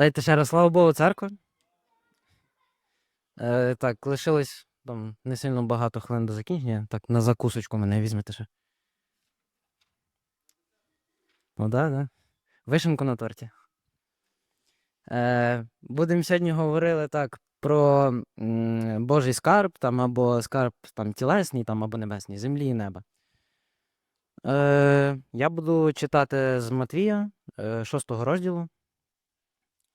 Дайте ще раз, слава Богу, церква. Е, так, лишилось там не сильно багато хвилин до закінчення. Так, на закусочку мене візьмете ще. Ну да, так. Вишенку на торті. Е, будемо сьогодні говорили так про м, Божий скарб, там, або скарб там, тілесний, там, або небесний, землі і неба. Е, я буду читати з Матвія, е, шостого розділу.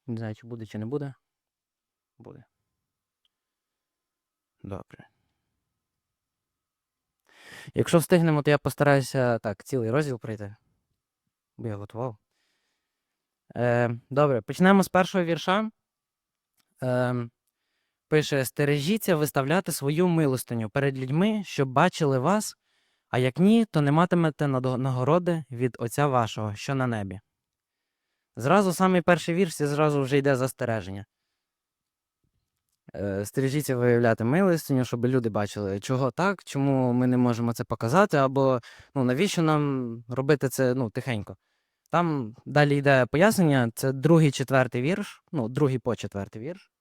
Не знаю, чи буде, чи не буде. Буде. Добре. Якщо встигнемо, то я постараюся так, цілий розділ пройти. Бо я готував. Е, добре, почнемо з першого вірша. Е, пише: Стережіться виставляти свою милостиню перед людьми, щоб бачили вас, а як ні, то не матимете нагороди від Отця вашого, що на небі. Зразу самий перший вірш, і зразу вже йде застереження. Е, Стережіться виявляти милостиню, щоб люди бачили, чого так, чому ми не можемо це показати, або ну, навіщо нам робити це ну, тихенько. Там далі йде пояснення, це другий четвертий вірш, ну, другий по четвертий вірш.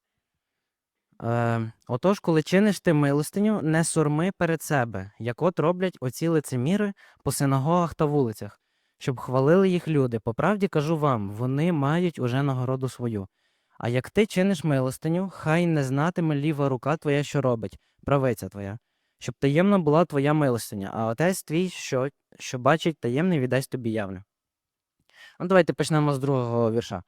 Е, Отож, коли чиниш ти милостиню, не сурми перед себе, як от роблять оці лицеміри по синагогах та вулицях, щоб хвалили їх люди. По правді кажу вам, вони мають уже нагороду свою. А як ти чиниш милостиню, хай не знатиме ліва рука твоя, що робить, правиця твоя, щоб таємна була твоя милостиня, а отець твій, що, що бачить таємне, віддасть тобі явне. Ну, давайте почнемо з другого вірша.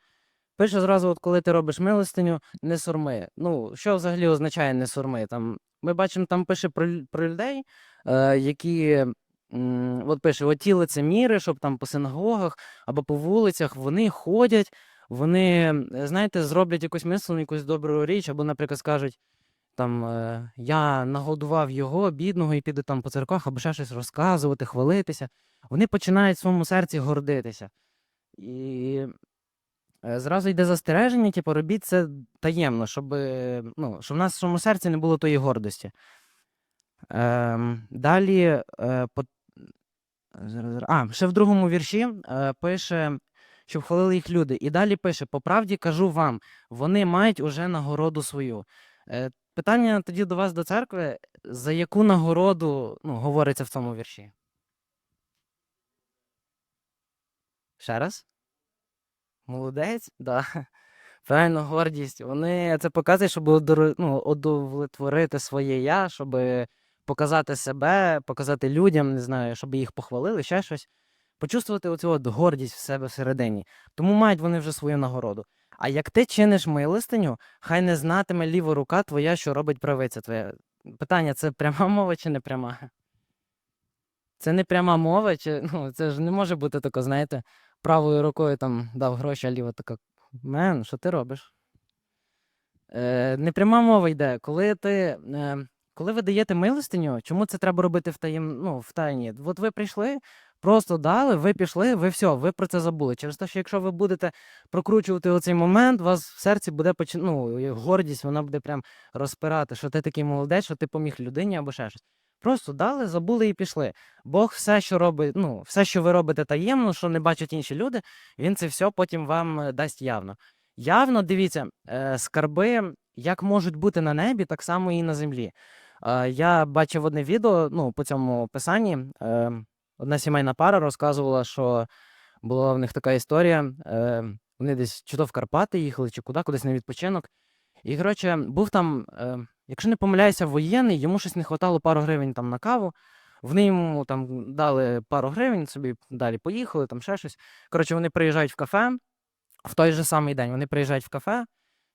Пише зразу, от коли ти робиш милостиню, не сурми. Ну, що взагалі означає не сурми? Там, ми бачимо, там пише про, про людей, е, які. От пише, оті лицеміри, щоб там по синагогах або по вулицях вони ходять, вони, е, знаєте, зроблять якусь мислену, якусь добру річ, або, наприклад, скажуть, там, е, я нагодував його, бідного, і піду там по церквах, або ще щось розказувати, хвалитися. Вони починають в своєму серці гордитися. І е, зразу йде застереження, типу, робіть це таємно, щоб, ну, щоб в нас в своєму серці не було тої гордості. Ем, далі, е. А, ще в другому вірші е, пише, щоб хвалили їх люди. І далі пише: по правді кажу вам, вони мають уже нагороду свою. Е, питання тоді до вас, до церкви, за яку нагороду ну, говориться в цьому вірші? Ще раз? Молодець? Да. Правильно, гордість. Вони це показують, щоб ну, удовлетворити своє я, щоб показати себе, показати людям, не знаю, щоб їх похвалили, ще щось. Почувствувати оцю от гордість в себе всередині. Тому мають вони вже свою нагороду. А як ти чиниш милостиню, хай не знатиме ліва рука твоя, що робить правиця твоя. Питання: це пряма мова чи не пряма? Це не пряма мова, чи ну це ж не може бути тако, знаєте, правою рукою там дав гроші, а ліва така. Мен, що ти робиш? Е, непряма мова йде. Коли ти. Е, коли ви даєте милостиню, чому це треба робити в таєм, ну, в тайні? От ви прийшли, просто дали, ви пішли, ви все, ви про це забули. Через те, що якщо ви будете прокручувати оцей момент, у вас в серці буде почин... ну, гордість, вона буде прям розпирати, що ти такий молодець, що ти поміг людині або ще щось. Просто дали, забули і пішли. Бог все, що робить, ну, все, що ви робите таємно, що не бачать інші люди, він це все потім вам е, дасть явно. Явно, дивіться, е, скарби як можуть бути на небі, так само і на землі. Я бачив одне відео ну, по цьому писанні. Е, одна сімейна пара розказувала, що була в них така історія. Е, вони десь чи то в Карпати їхали, чи куди, кудись на відпочинок. І, коротше, був там, е, якщо не помиляюся, воєнний, йому щось не хватало пару гривень там на каву. Вони йому там дали пару гривень, собі далі поїхали, там ще щось. Коротше, вони приїжджають в кафе в той же самий день. Вони приїжджають в кафе,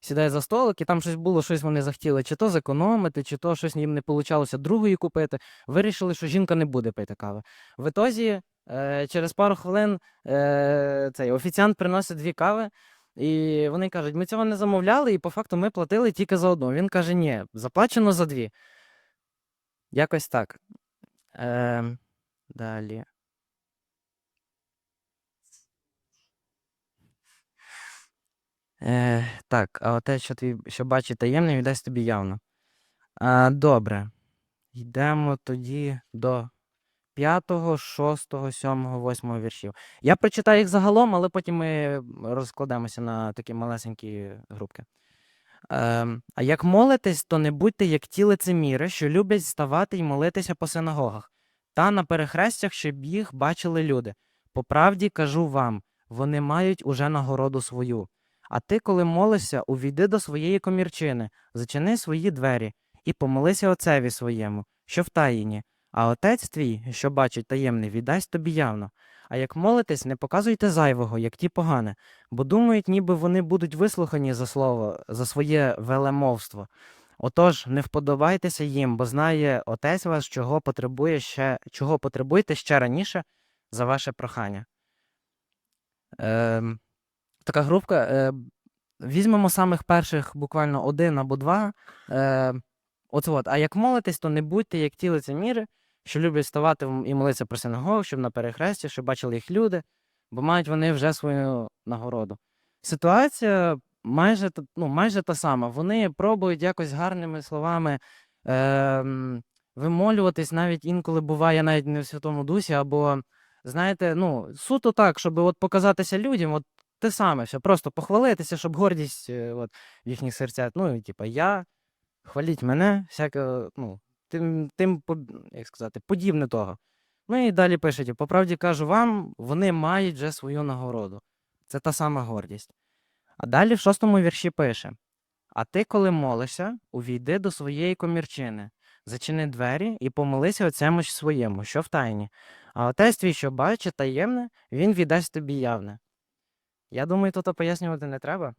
сідають за столик, і там щось було, щось вони захотіли, чи то зекономити, чи то щось їм не вийшло другої купити. Вирішили, що жінка не буде пити кави. В ітозі, е, через пару хвилин е, цей офіціант приносить дві кави. І вони кажуть, ми цього не замовляли, і по факту ми платили тільки за одну. Він каже, ні, заплачено за дві. Якось так. Е, далі. Е, так, а те, що ти що бачить таємне, віддасть тобі явно. А, добре. Йдемо тоді до 5, 6, 7, 8 віршів. Я прочитаю їх загалом, але потім ми розкладемося на такі малесенькі групки. Ем, а як молитесь, то не будьте як ті лицеміри, що люблять ставати і молитися по синагогах, та на перехрестях, щоб їх бачили люди. По правді кажу вам, вони мають уже нагороду свою. А ти, коли молишся, увійди до своєї комірчини, зачини свої двері і помолися отцеві своєму, що в таїні, а отець твій, що бачить таємне, віддасть тобі явно. А як молитесь, не показуйте зайвого, як ті погане, бо думають, ніби вони будуть вислухані за слово, за своє велемовство. Отож, не вподобайтеся їм, бо знає отець вас, чого потребує ще, чого потребуєте ще раніше за ваше прохання. Ем, така групка. Е, візьмемо самих перших буквально один або два. Е, от от. А як молитесь, то не будьте як ті лицеміри, що люблять ставати і молитися про синагогу, щоб на перехресті, щоб бачили їх люди, бо мають вони вже свою нагороду. Ситуація майже, ну, майже та сама. Вони пробують якось гарними словами ем, вимолюватись, навіть інколи буває навіть не в Святому Дусі, або, знаєте, ну, суто так, щоб от показатися людям, от те саме, все, просто похвалитися, щоб гордість е, от, в їхніх серцях. Ну, і, типа, я, хваліть мене, всяке, ну, тим, тим як сказати, подібне того. Ну і далі пишуть, по правді кажу вам, вони мають вже свою нагороду. Це та сама гордість. А далі в шостому вірші пише: А ти, коли молишся, увійди до своєї комірчини, зачини двері і помолися отцему своєму, що в тайні. А отець твій, що бачить таємне, він віддасть тобі явне. Я думаю, тут пояснювати не треба.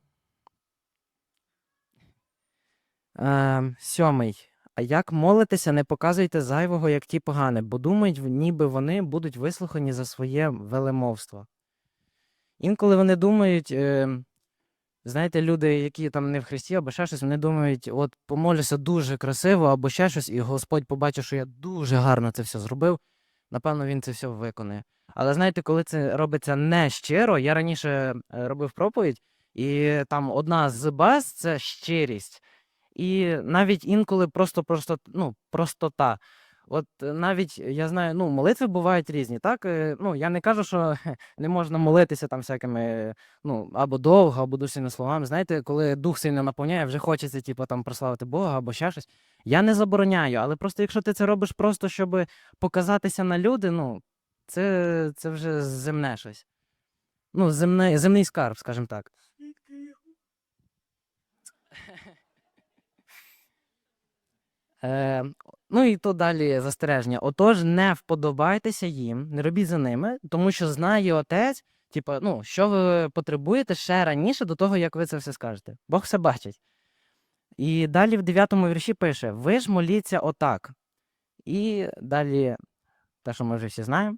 Е, сьомий. А як молитеся, не показуйте зайвого, як ті погане, бо думають, ніби вони будуть вислухані за своє велемовство. Інколи вони думають, е, знаєте, люди, які там не в Христі або ще щось, вони думають, от помолюся дуже красиво або ще щось, і Господь побачив, що я дуже гарно це все зробив. Напевно, він це все виконує. Але знаєте, коли це робиться не щиро, я раніше е, робив проповідь, і там одна з баз це щирість. І навіть інколи просто просто ну, простота. От е, навіть я знаю, ну, молитви бувають різні, так? Е, Ну, я не кажу, що не можна молитися там всякими, ну, або довго, або сильно словами. Знаєте, коли дух сильно наповняє, вже хочеться, типу, там прославити Бога або ще щось. Я не забороняю, але просто якщо ти це робиш просто, щоб показатися на люди, ну, це, це вже земне щось. Ну, земне, земний скарб, скажімо так. Е, ну і то далі застереження. Отож, не вподобайтеся їм, не робіть за ними, тому що знає отець, типу, ну, що ви потребуєте ще раніше до того, як ви це все скажете. Бог все бачить. І далі в 9 вірші пише: Ви ж моліться отак. І далі, те, що ми вже всі знаємо.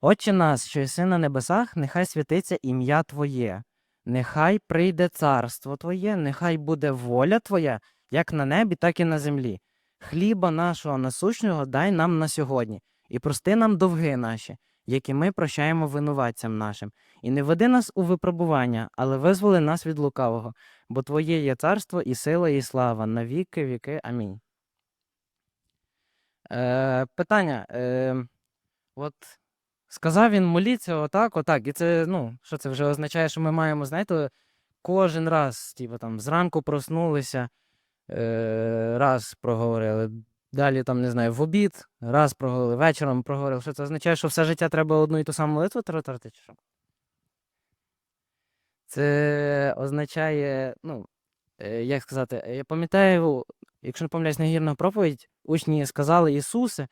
Отче нас, що єси на небесах, нехай святиться ім'я Твоє, нехай прийде царство Твоє, нехай буде воля Твоя, як на небі, так і на землі. Хліба нашого насущного дай нам на сьогодні, і прости нам довги наші, які ми прощаємо винуватцям нашим. І не веди нас у випробування, але визволи нас від лукавого, бо Твоє є царство і сила, і слава на віки віки. Амінь. Е, питання. Е, от сказав він моліться отак, отак. І це, ну, що це вже означає, що ми маємо, знаєте, кожен раз, типу, там, зранку проснулися, е, раз проговорили, далі там, не знаю, в обід, раз проговорили, вечором проговорили. Що це означає, що все життя треба одну і ту саму молитву що? Це означає, ну, як сказати, я пам'ятаю, якщо не помиляюсь, на гірна проповідь, учні сказали Ісусе,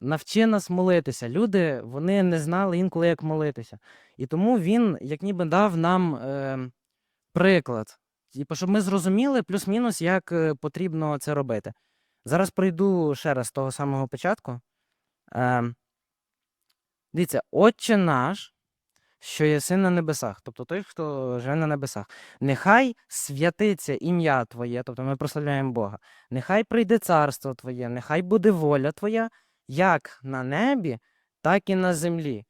навчи нас молитися. Люди вони не знали інколи, як молитися. І тому Він, як ніби дав нам е, приклад, типу, щоб ми зрозуміли плюс-мінус, як е, потрібно це робити. Зараз пройду ще раз з того самого початку. Е, дивіться, Отче наш, що єси на небесах, тобто той, хто живе на небесах. Нехай святиться ім'я Твоє, тобто ми прославляємо Бога. Нехай прийде царство Твоє, нехай буде воля Твоя, як на небі, так і на землі.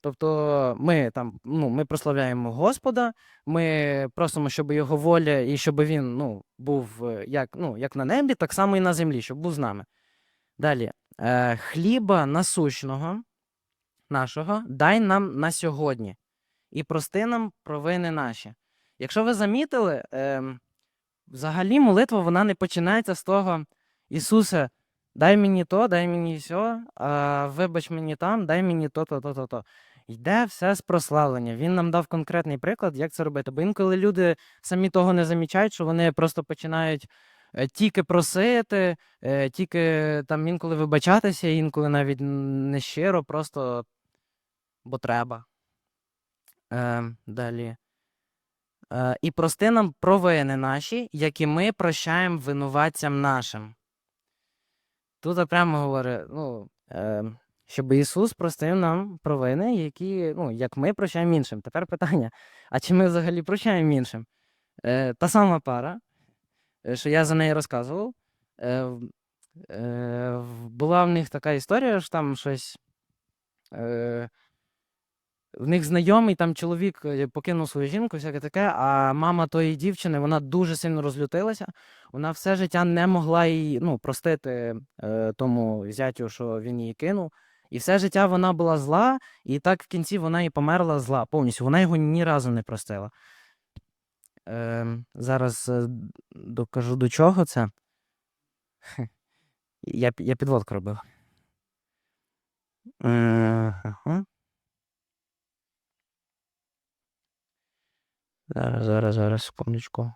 Тобто ми там ну, ми прославляємо Господа, ми просимо, щоб його воля і щоб він ну, був е, як, ну, як на небі, так само і на землі, щоб був з нами. Далі. е, хліба насущного нашого дай нам на сьогодні і прости нам провини наші. Якщо ви замітили, ем, взагалі молитва вона не починається з того, Ісусе, дай мені то, дай мені сьо, а вибач мені там, дай мені то, то, то, то, то. Йде все з прославлення. Він нам дав конкретний приклад, як це робити. Бо інколи люди самі того не замічають, що вони просто починають е, тільки просити, е, тільки там інколи вибачатися, інколи навіть не щиро, просто бо треба. Е, далі. Е, і прости нам провини наші, які ми прощаємо винуватцям нашим. Тут прямо говорить, ну, е, щоб Ісус простив нам провини, які, ну, як ми прощаємо іншим. Тепер питання: а чи ми взагалі прощаємо іншим? Е, та сама пара, е, що я за неї розказував, е, е, була в них така історія, що там щось. Е, в них знайомий там чоловік е, покинув свою жінку, всяке таке, а мама тої дівчини вона дуже сильно розлютилася. Вона все життя не могла їй ну, простити е, тому зятю, що він її кинув. І все життя вона була зла, і так в кінці вона і померла зла повністю. Вона його ні разу не простила. Е, зараз докажу до чого це. Я, я підводку робив. Е, ага. Зараз, зараз, зараз, секундочку.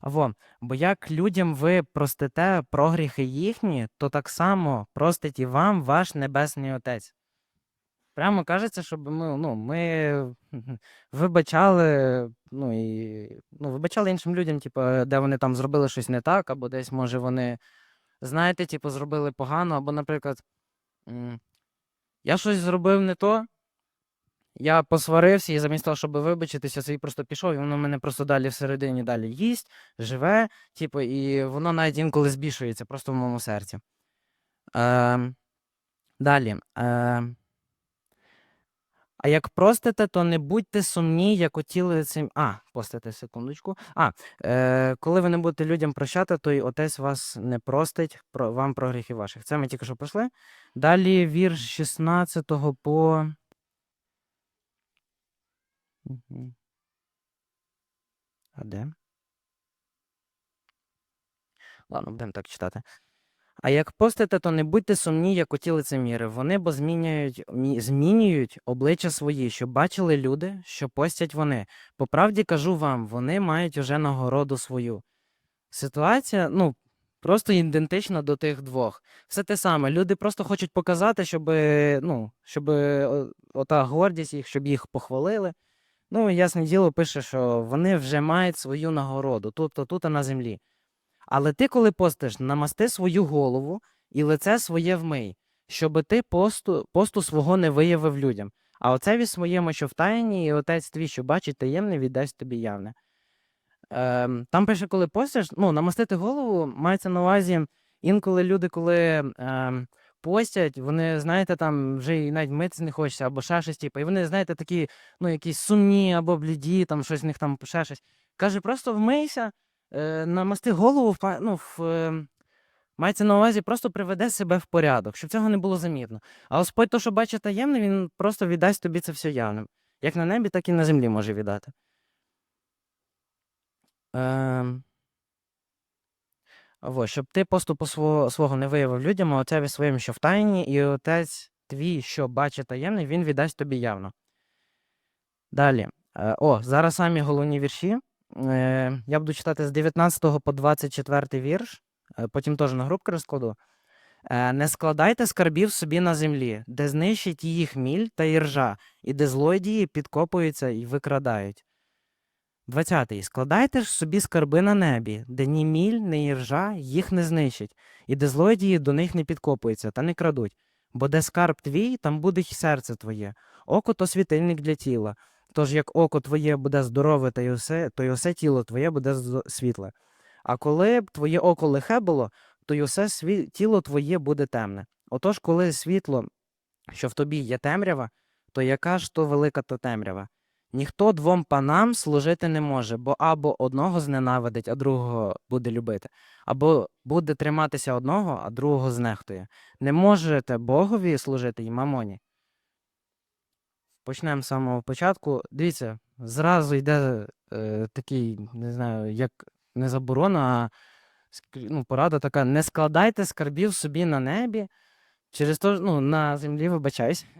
Аво, бо як людям ви простите прогріхи їхні, то так само простить і вам ваш Небесний Отець. Прямо кажеться, щоб ми, ну, ми вибачали, ну, і, ну, вибачали іншим людям, типу, де вони там зробили щось не так, або десь, може, вони, знаєте, типу, зробили погано, або, наприклад, я щось зробив не то, я посварився і замість того, щоб вибачитися, цей просто пішов, і воно мене просто далі всередині далі їсть, живе, типу, і воно навіть інколи збільшується просто в моєму серці. Е, далі. Е, а як простите, то не будьте сумні, як отіли цим. А, постите секундочку. А, е, коли ви не будете людям прощати, то й отець вас не простить про, вам про гріхи ваших. Це ми тільки що пройшли. Далі вірш 16 по. А де? Ладно, будемо так читати. А як постите, то не будьте сумні, як оті лицеміри. Вони бо змінюють, змінюють обличчя свої, щоб бачили люди, що постять вони. По правді кажу вам, вони мають уже нагороду свою. Ситуація, ну, просто ідентична до тих двох. Все те саме. Люди просто хочуть показати, щоб, ну, щоб ота гордість їх, щоб їх похвалили. Ну, ясне діло, пише, що вони вже мають свою нагороду, тобто тут на землі. Але ти, коли постиш, намасти свою голову і лице своє вмий, щоби ти посту, посту свого не виявив людям. А отцеві своєму, що в тайні, і отець твій, що бачить таємне, віддасть тобі явне. Ем, там пише, коли постиш, ну, намастити голову мається на увазі, інколи люди, коли ем, постять, вони, знаєте, там вже і навіть митися не хочеться, або ще щось, типу, і вони, знаєте, такі, ну, якісь сумні або бліді, там щось в них там ще щось. Каже, просто вмийся, е, намасти голову, ну, в, е, мається на увазі, просто приведе себе в порядок, щоб цього не було замітно. А Господь, то, що бачить таємне, він просто віддасть тобі це все явним. Як на небі, так і на землі може віддати. Ем... Во, щоб ти поступу свого, свого не виявив людям, а отцеві своїм, що в тайні, і отець твій, що бачить таємне, він віддасть тобі явно. Далі. Е, о, зараз самі головні вірші. Е, я буду читати з 19 по 24 вірш, е, потім теж на групки розкладу. Е, не складайте скарбів собі на землі, де знищить їх міль та іржа, і де злодії підкопуються і викрадають. 20. Складайте ж собі скарби на небі, де ні міль, ні іржа їх не знищить, і де злодії до них не підкопуються та не крадуть. Бо де скарб твій, там буде й серце твоє. Око то світильник для тіла. Тож як око твоє буде здорове, та й усе, то й усе тіло твоє буде світле. А коли б твоє око лихе було, то й усе сві... тіло твоє буде темне. Отож, коли світло, що в тобі є темрява, то яка ж то велика то темрява? Ніхто двом панам служити не може, бо або одного зненавидить, а другого буде любити, або буде триматися одного, а другого знехтує. Не можете Богові служити і мамоні. Почнемо з самого початку. Дивіться, зразу йде е, такий, не знаю, як не заборона, а ну, порада така: не складайте скарбів собі на небі, через то, ну, на землі, вибачаюсь.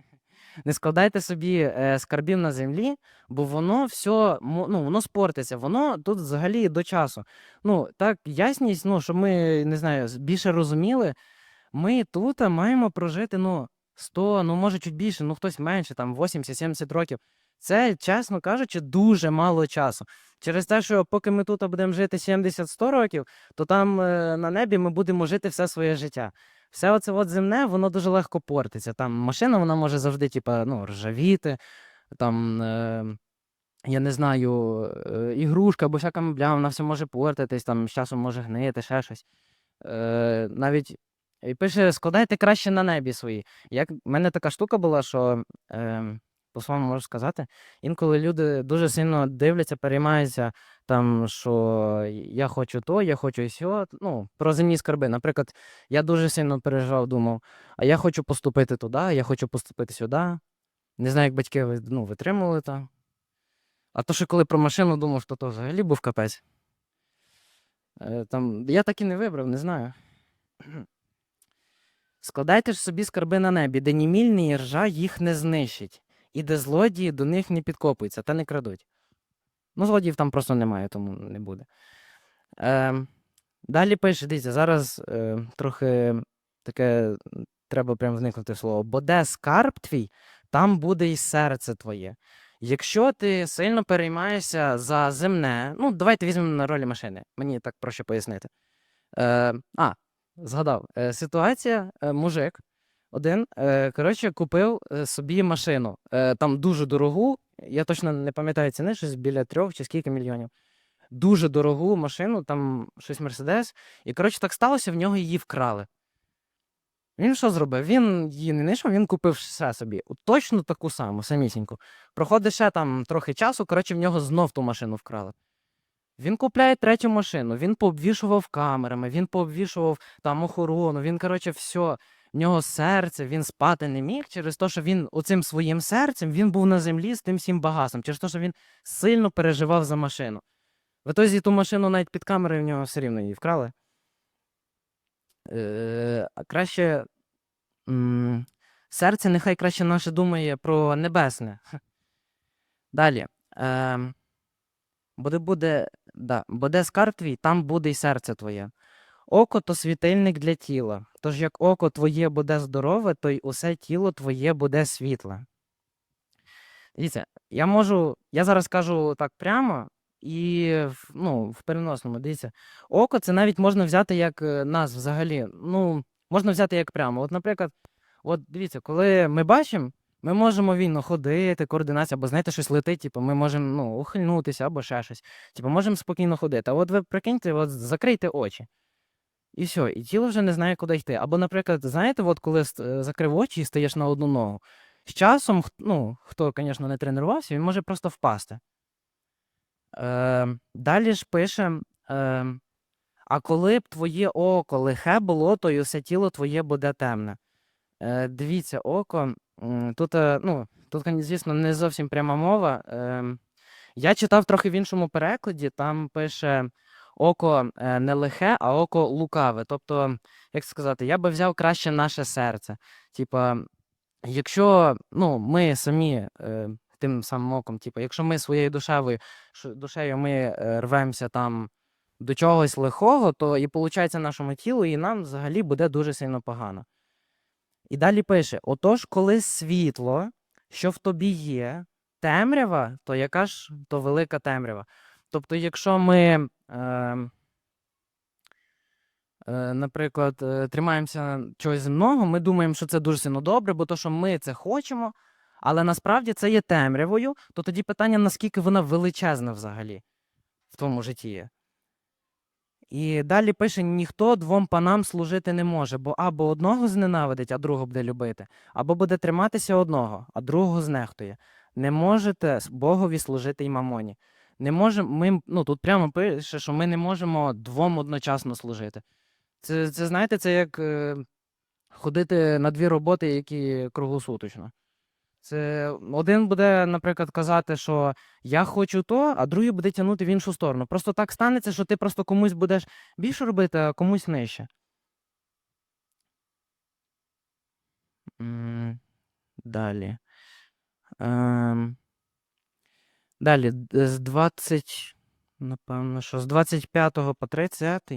Не складайте собі е, скарбів на землі, бо воно все, ну, воно спортиться, воно тут взагалі до часу. Ну, так, ясність, ну, щоб ми, не знаю, більше розуміли, ми тут маємо прожити, ну, 100, ну, може, чуть більше, ну, хтось менше, там, 80-70 років. Це, чесно кажучи, дуже мало часу. Через те, що поки ми тут будемо жити 70-100 років, то там е, на небі ми будемо жити все своє життя. Все оце от земне, воно дуже легко портиться. Там машина, вона може завжди, типа, ну, ржавіти, там, е, я не знаю, е, ігрушка або всяка мебля, вона все може портитись, там з часом може гнити, ще щось. Е, навіть і пише, складайте краще на небі свої. Як в мене така штука була, що е, по-своєму можу сказати, інколи люди дуже сильно дивляться, переймаються там, що я хочу то, я хочу сьо. Ну, про земні скарби. Наприклад, я дуже сильно переживав, думав, а я хочу поступити туди, я хочу поступити сюди. Не знаю, як батьки ну, витримували там. А то, що коли про машину думав, то то взагалі був капець. Е, Там, я так і не вибрав, не знаю. Складайте ж собі скарби на небі, де ні міль, ні ржа їх не знищить, і де злодії до них не підкопуються та не крадуть. Ну, злодіїв там просто немає, тому не буде. Е, далі пише, дивіться, зараз е, трохи таке треба прям вникнути в слово. Бо де скарб твій, там буде і серце твоє. Якщо ти сильно переймаєшся за земне, ну давайте візьмемо на ролі машини, мені так проще пояснити. Е, а, згадав, е, ситуація, е, мужик один, е, коротше, купив собі машину. Там дуже дорогу, я точно не пам'ятаю ціни, щось біля трьох чи скільки мільйонів. Дуже дорогу машину, там щось Мерседес. І, коротше, так сталося, в нього її вкрали. Він що зробив? Він її не знайшов, він купив ще собі. Точно таку саму, самісіньку. Проходить ще там трохи часу, коротше, в нього знов ту машину вкрали. Він купляє третю машину, він пообвішував камерами, він пообвішував там охорону, він, коротше, все. В нього серце, він спати не міг через те, що він оцим своїм серцем він був на землі з тим всім багатством, через те, що він сильно переживав за машину. В ітозі ту машину навіть під камерою в нього все рівно її вкрали. Е, краще серце нехай краще наше думає про небесне. Далі. Е, буде, буде, да, буде скарб твій, там буде й серце твоє. Око то світильник для тіла. Тож як око твоє буде здорове, то й усе тіло твоє буде світле. Дивіться, я можу, я зараз кажу так прямо і ну, в переносному. Дивіться, око це навіть можна взяти як е, нас взагалі. Ну, можна взяти як прямо. От, наприклад, от дивіться, коли ми бачимо, ми можемо вільно ходити, координація, або знаєте, щось летить, типу, ми можемо ну, ухильнутися або ще щось. Типу, можемо спокійно ходити. А от ви прикиньте, от закрийте очі. І все, і тіло вже не знає, куди йти. Або, наприклад, знаєте, от коли е, закрив очі і стаєш на одну ногу, з часом, ну, хто, звісно, не тренувався, він може просто впасти. Е, далі ж пише: е, а коли б твоє око лихе було, то й усе тіло твоє буде темне. Е, дивіться, око. Тут, е, ну, тут, звісно, не зовсім пряма мова. Е, я читав трохи в іншому перекладі, там пише око е, не лихе, а око лукаве. Тобто, як сказати, я би взяв краще наше серце. Типа, якщо ну, ми самі е, тим самим оком, типу, якщо ми своєю душевою, душею ми е, рвемося там до чогось лихого, то і виходить нашому тілу, і нам взагалі буде дуже сильно погано. І далі пише: отож, коли світло, що в тобі є, темрява, то яка ж то велика темрява. Тобто, якщо ми, е, е, наприклад, е, тримаємося чогось земного, ми думаємо, що це дуже сильно добре, бо то, що ми це хочемо, але насправді це є темрявою, то тоді питання, наскільки вона величезна взагалі в твоєму житті. І далі пише: ніхто двом панам служити не може, бо або одного зненавидить, а другого буде любити, або буде триматися одного, а другого знехтує. не можете Богові служити й мамоні. Не можемо, ми, ну тут прямо пише, що ми не можемо двом одночасно служити. Це, це знаєте, це як е, ходити на дві роботи, які круглосуточно. Це один буде, наприклад, казати, що я хочу то, а другий буде тягнути в іншу сторону. Просто так станеться, що ти просто комусь будеш більше робити, а комусь нижче. Далі. Ем, далі, з 20, напевно, що з 25 по 30.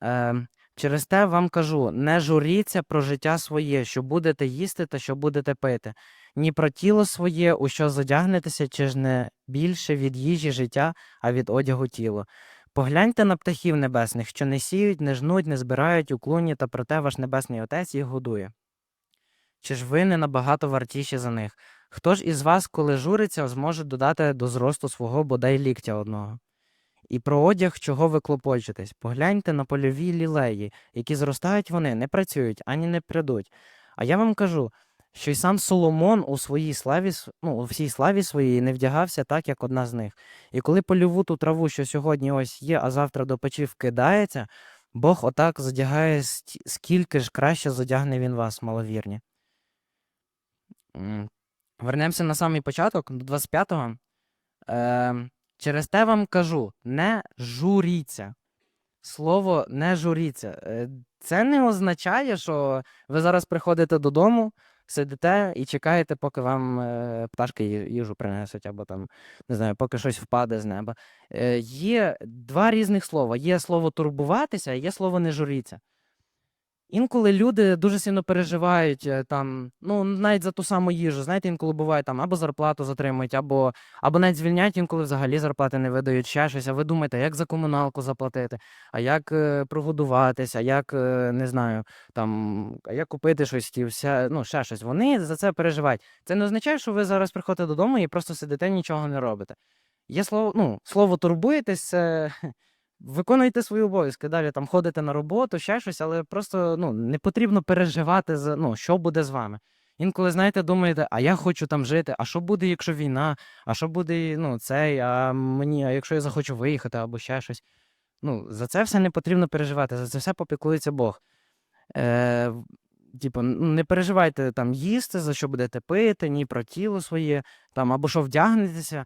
Ем, через те вам кажу: не журіться про життя своє, що будете їсти та що будете пити, ні про тіло своє, у що задягнетеся, чи ж не більше від їжі життя, а від одягу тіло. Погляньте на птахів небесних, що не сіють, не жнуть, не збирають у клуні, та проте ваш небесний Отець їх годує. Чи ж ви не набагато вартіші за них? Хто ж із вас, коли журиться, зможе додати до зросту свого бодай ліктя одного? І про одяг, чого ви клопочетесь? Погляньте на польові лілеї, які зростають вони, не працюють ані не прядуть. А я вам кажу, що й сам Соломон у своїй славі, ну, у всій славі своїй не вдягався так, як одна з них. І коли польову ту траву, що сьогодні ось є, а завтра до печі вкидається, Бог отак задягає, скільки ж краще задягне він вас, маловірні. Вернемося на самий початок, до 25-го. Ем, через те вам кажу: не журіться. Слово не журіться. Е, Це не означає, що ви зараз приходите додому, сидите і чекаєте, поки вам е, пташки їжу принесуть, або там, не знаю, поки щось впаде з неба. Е, Є два різних слова: є слово турбуватися, є слово не журіться. Інколи люди дуже сильно переживають е, там, ну навіть за ту саму їжу. Знаєте, інколи буває там або зарплату затримують, або, або навіть звільняють, інколи взагалі зарплати не видають ще щось. А ви думаєте, як за комуналку заплатити, а як е, прогодуватися, а як е, не знаю, там, а як купити щось, ті, вся, ну ще щось. Вони за це переживають. Це не означає, що ви зараз приходите додому і просто сидите, нічого не робите. Є слово, ну, слово турбуєтесь, виконуєте свої обов'язки. Далі там ходите на роботу, ще щось, але просто ну, не потрібно переживати за ну, що буде з вами. Інколи, знаєте, думаєте, а я хочу там жити, а що буде, якщо війна, а що буде, ну, цей, а мені, а якщо я захочу виїхати або ще щось. Ну, за це все не потрібно переживати, за це все попіклується Бог. Е, типу, не переживайте там їсти, за що будете пити, ні про тіло своє, там, або що вдягнетеся.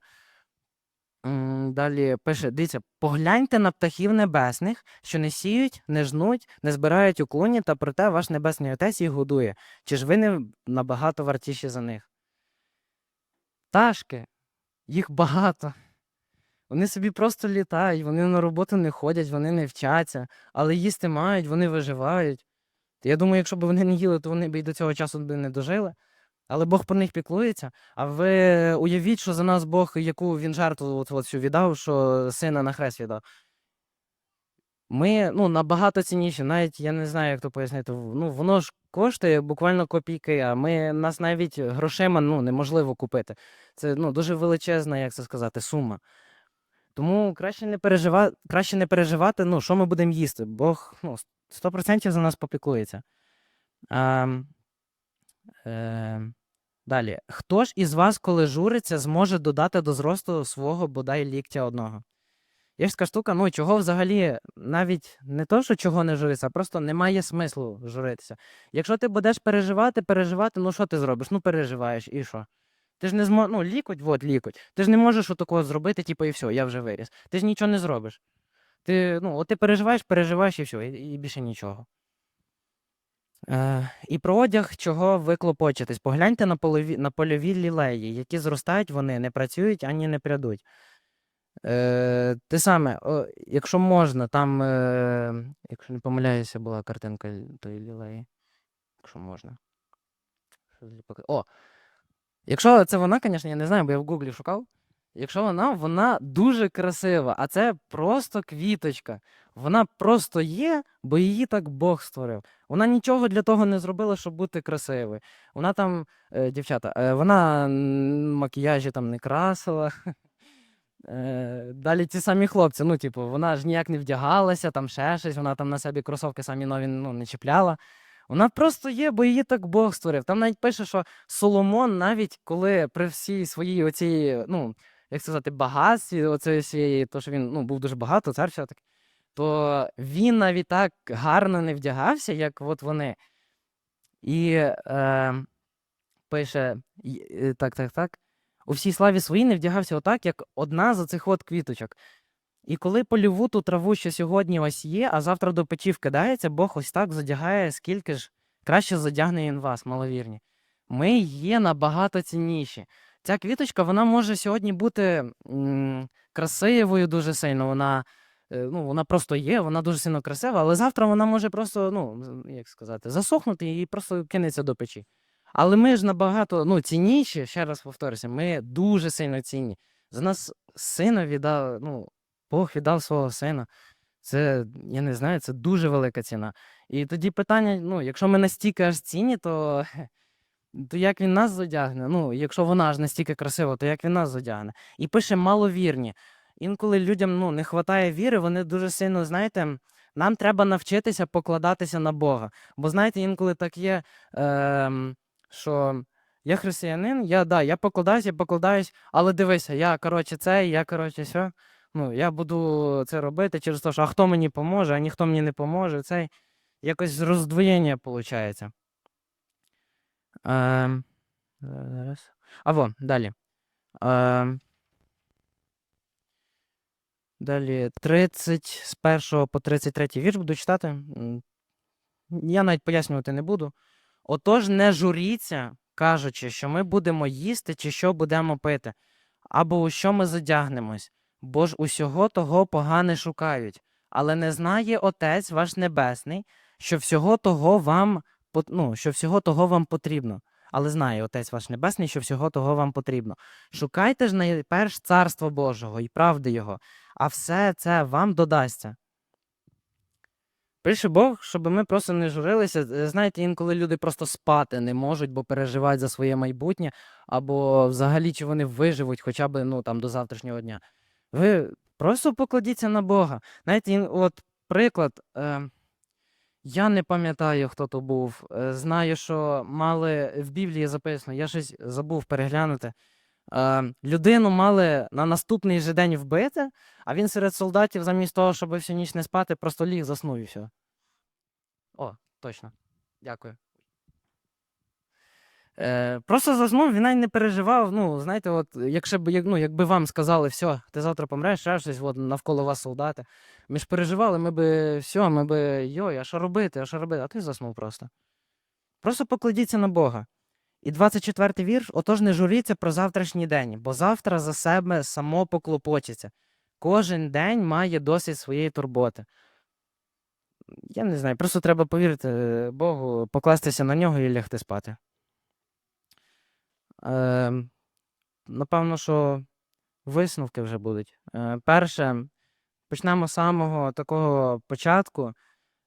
Далі пише: дивіться, погляньте на птахів небесних, що не сіють, не жнуть, не збирають у клуні, та проте ваш небесний отець їх годує. Чи ж ви не набагато вартіші за них? Пташки, їх багато. Вони собі просто літають, вони на роботу не ходять, вони не вчаться, але їсти мають, вони виживають. Я думаю, якщо б вони не їли, то вони б і до цього часу не дожили. Але Бог про них піклується. А ви уявіть, що за нас Бог, яку він жертву цю віддав, що сина на хрест віддав. Ми ну, набагато цінніші, навіть я не знаю, як то пояснити. Ну, воно ж коштує буквально копійки, а ми нас навіть грошима ну, неможливо купити. Це ну, дуже величезна, як це сказати, сума. Тому краще не пережива... краще не переживати, ну, що ми будемо їсти. Бог ну, 100% за нас попіклується. А, е, далі. Хто ж із вас, коли журиться, зможе додати до зросту свого бодай ліктя одного? Є ж така штука, ну чого взагалі навіть не то, що чого не журиться, а просто немає смислу журитися. Якщо ти будеш переживати, переживати, ну що ти зробиш? Ну переживаєш, і що? Ти ж не змо... ну, лікоть, от лікоть. Ти ж не можеш отакого зробити, типу, і все, я вже виріс. Ти ж нічого не зробиш. Ти, ну, от ти переживаєш, переживаєш і все, і, і більше нічого. Е, і про одяг, чого ви клопочетесь. Погляньте на, полові, на польові лілеї, які зростають, вони не працюють ані не прядуть. Е, те саме, о, якщо можна, там, е, якщо не помиляюся, була картинка тої лілеї. Якщо можна. О! Якщо це вона, звісно, я не знаю, бо я в Гуглі шукав. Якщо вона, вона дуже красива, а це просто квіточка. Вона просто є, бо її так Бог створив. Вона нічого для того не зробила, щоб бути красивою. Вона там, е, дівчата, е, вона макіяжі там не красила. Е, Далі ті самі хлопці, ну, типу, вона ж ніяк не вдягалася, там ще щось, вона там на собі кросовки самі нові ну, не чіпляла. Вона просто є, бо її так Бог створив. Там навіть пише, що Соломон, навіть коли при всій своїй оцій, ну, як сказати, багатстві, оцеї всієї, то що він ну, був дуже багато, цар все-таки, то він навіть так гарно не вдягався, як от вони. І е, пише так, так, так. У всій славі своїй не вдягався отак, як одна з оцих от квіточок. І коли польову ту траву, що сьогодні ось є, а завтра до печі вкидається, Бог ось так задягає, скільки ж краще задягне він вас, маловірні. Ми є набагато цінніші. Ця квіточка, вона може сьогодні бути м, красивою дуже сильно. Вона, е, ну, вона просто є, вона дуже сильно красива, але завтра вона може просто, ну, як сказати, засохнути і просто кинеться до печі. Але ми ж набагато ну, цінніші, ще раз повторюся, ми дуже сильно цінні. За нас сина віддав, ну, Бог віддав свого сина. Це, я не знаю, це дуже велика ціна. І тоді питання: ну, якщо ми настільки аж цінні, то, то як він нас задягне? Ну, якщо вона аж настільки красива, то як він нас задягне? І пише маловірні. Інколи людям ну, не вистачає віри, вони дуже сильно, знаєте, нам треба навчитися покладатися на Бога. Бо знаєте, інколи так є, ем, що я християнин, я да, я покладаюсь, я покладаюсь, але дивися, я коротше це, я коротше все. Ну, я буду це робити через те, що а хто мені поможе, а ніхто мені не поможе. Це якось роздвоєння виходить. Ем, зараз. А во, далі. Ем, далі 30 з 1 по 33 вірш буду читати. Я навіть пояснювати не буду. Отож, не журіться, кажучи, що ми будемо їсти чи що будемо пити, або у що ми задягнемось, бо ж усього того погане шукають. Але не знає Отець ваш Небесний, що всього того вам, ну, що всього того вам потрібно. Але знає Отець ваш Небесний, що всього того вам потрібно. Шукайте ж найперш Царство Божого і правди Його, а все це вам додасться. Пише Бог, щоб ми просто не журилися. Е, Знаєте, інколи люди просто спати не можуть, бо переживають за своє майбутнє, або взагалі чи вони виживуть хоча б ну, там, до завтрашнього дня. Ви просто покладіться на Бога. Знаєте, от приклад. Е, я не пам'ятаю, хто то був. Е, знаю, що мали в Біблії записано, я щось забув переглянути. Е, людину мали на наступний же день вбити, а він серед солдатів, замість того, щоб всю ніч не спати, просто ліг, заснув і все. О, точно. Дякую. Е, просто заснув, він навіть не переживав. Ну, знаєте, от, якщо б, як, ну, якби вам сказали, все, ти завтра помреш, ще щось, от, навколо вас солдати. Ми ж переживали, ми би все, ми би йой, а що робити, а що робити? А ти заснув просто. Просто покладіться на Бога. І 24-й вірш: отож не журіться про завтрашній день, бо завтра за себе само поклопочеться. Кожен день має досить своєї турботи. Я не знаю, просто треба повірити е, Богу, покластися на нього і лягти спати. Е, напевно, що висновки вже будуть. Е, перше, почнемо з самого такого початку.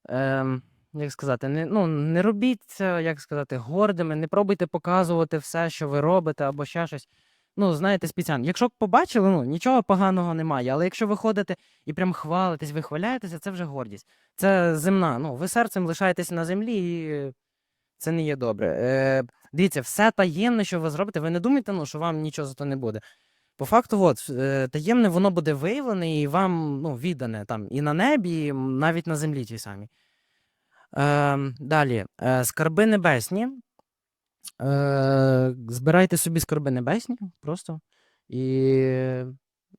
Ем, як сказати, не, ну, не робіть це, як сказати, гордими, не пробуйте показувати все, що ви робите, або ще щось. Ну, знаєте, спеціально. Якщо побачили, ну нічого поганого немає. Але якщо ви ходите і прям хвалитесь, вихваляєтеся, це вже гордість. Це земна. Ну, ви серцем лишаєтеся на землі, і це не є добре. Е, дивіться, все таємне, що ви зробите, ви не думайте, ну, що вам нічого за то не буде. По факту, от, е, таємне воно буде виявлене і вам ну, віддане там і на небі, і навіть на землі тій самій. Е, далі, е, скарби небесні. Е, збирайте собі скарби небесні просто. І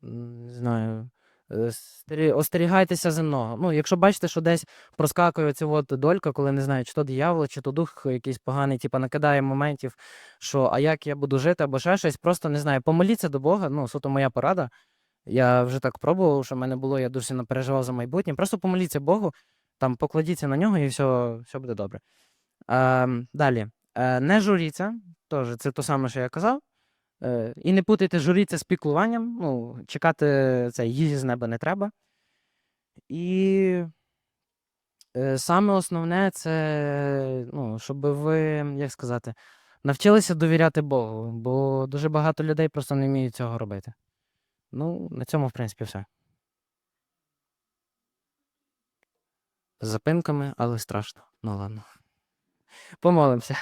не знаю. Е, стері- Остерігайтеся земного. Ну, якщо бачите, що десь проскакує ця от долька, коли не знаю, чи то диявол, чи то дух якийсь поганий, типу, накидає моментів, що а як я буду жити, або ще щось, просто не знаю, помоліться до Бога. Ну, суто моя порада. Я вже так пробував, що в мене було, я дуже сильно переживав за майбутнє. Просто помоліться Богу, там покладіться на нього, і все, все буде добре. Е, далі. Е, не журіться, теж це те саме, що я казав. Е, і не путайте журіться з піклуванням. Ну, чекати це їжі з неба не треба. І е, саме основне це, ну, щоб ви, як сказати, навчилися довіряти Богу, бо дуже багато людей просто не вміють цього робити. Ну, на цьому, в принципі, все. З запинками, але страшно. Ну ладно. Помолимося.